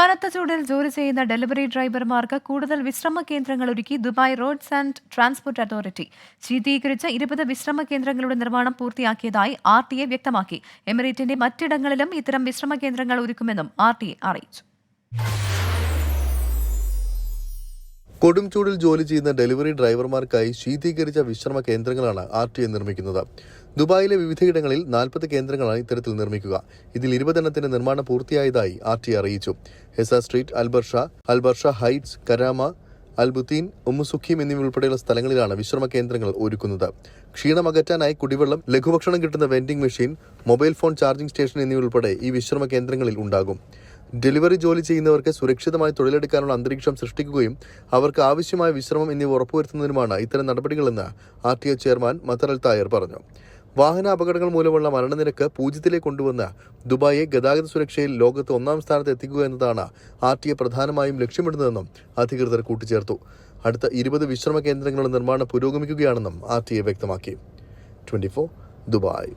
കനത്ത ചൂടിൽ ജോലി ചെയ്യുന്ന ഡെലിവറി ഡ്രൈവർമാർക്ക് കൂടുതൽ വിശ്രമ കേന്ദ്രങ്ങൾ ഒരുക്കി Dubai roads and transport authority. ശീതീകരിച്ച ഇരുപത് വിശ്രമ കേന്ദ്രങ്ങളുടെ നിർമ്മാണം പൂർത്തിയാക്കിയതായി ആർ ടി എ വ്യക്തമാക്കി. എമിറേറ്റിന്റെ മറ്റിടങ്ങളിലും ഇത്തരം വിശ്രമ കേന്ദ്രങ്ങൾ ഒരുക്കുമെന്നും ആർ ടി എ അറിയിച്ചു. കൊടും ചൂടിൽ ജോലി ചെയ്യുന്ന ഡെലിവറി ഡ്രൈവർമാർക്കായി ശീതീകരിച്ച വിശ്രമ കേന്ദ്രങ്ങളാണ് ആർ ടി എ നിർമ്മിക്കുന്നത്. ദുബായിലെ വിവിധയിടങ്ങളിൽ നാൽപ്പത് കേന്ദ്രങ്ങളാണ് ഇത്തരത്തിൽ നിർമ്മിക്കുക. ഇതിൽ ഇരുപതെണ്ണത്തിന്റെ നിർമ്മാണം പൂർത്തിയായതായി ആർ ടി അറിയിച്ചു. Hessa street Al Barsha Al Barsha heights Karama Al Butteen Umm Suqeim എന്നിവയുൾപ്പെടെയുള്ള സ്ഥലങ്ങളിലാണ് വിശ്രമ കേന്ദ്രങ്ങൾ ഒരുക്കുന്നത്. ക്ഷീണം അകറ്റാനായി കുടിവെള്ളം ലഘുഭക്ഷണം കിട്ടുന്ന vending machine mobile phone charging station എന്നിവയുൾപ്പെടെ ഈ വിശ്രമ കേന്ദ്രങ്ങളിൽ ഉണ്ടാകും. ഡെലിവറി ജോലി ചെയ്യുന്നവർക്ക് സുരക്ഷിതമായി തൊഴിലെടുക്കാനുള്ള അന്തരീക്ഷം സൃഷ്ടിക്കുകയും അവർക്ക് ആവശ്യമായ വിശ്രമം എന്നിവ ഉറപ്പുവരുത്തുന്നതിനുമാണ് ഇത്തരം നടപടികളെന്ന് R T O chairman Mattar Al Tayer പറഞ്ഞു. വാഹന അപകടങ്ങൾ മൂലമുള്ള മരണനിരക്ക് പൂജ്യത്തിലേക്ക് കൊണ്ടുവന്ന് ദുബായെ ഗതാഗത സുരക്ഷയിൽ ലോകത്ത് ഒന്നാം സ്ഥാനത്ത് എത്തിക്കുക എന്നതാണ് ആർ ടി എ പ്രധാനമായും ലക്ഷ്യമിടുന്നതെന്നും അധികൃതർ കൂട്ടിച്ചേർത്തു. അടുത്ത ഇരുപത് വിശ്രമ കേന്ദ്രങ്ങളുടെ നിർമ്മാണം പുരോഗമിക്കുകയാണെന്നും ആർ ടി എ വ്യക്തമാക്കി. Twenty Dubai.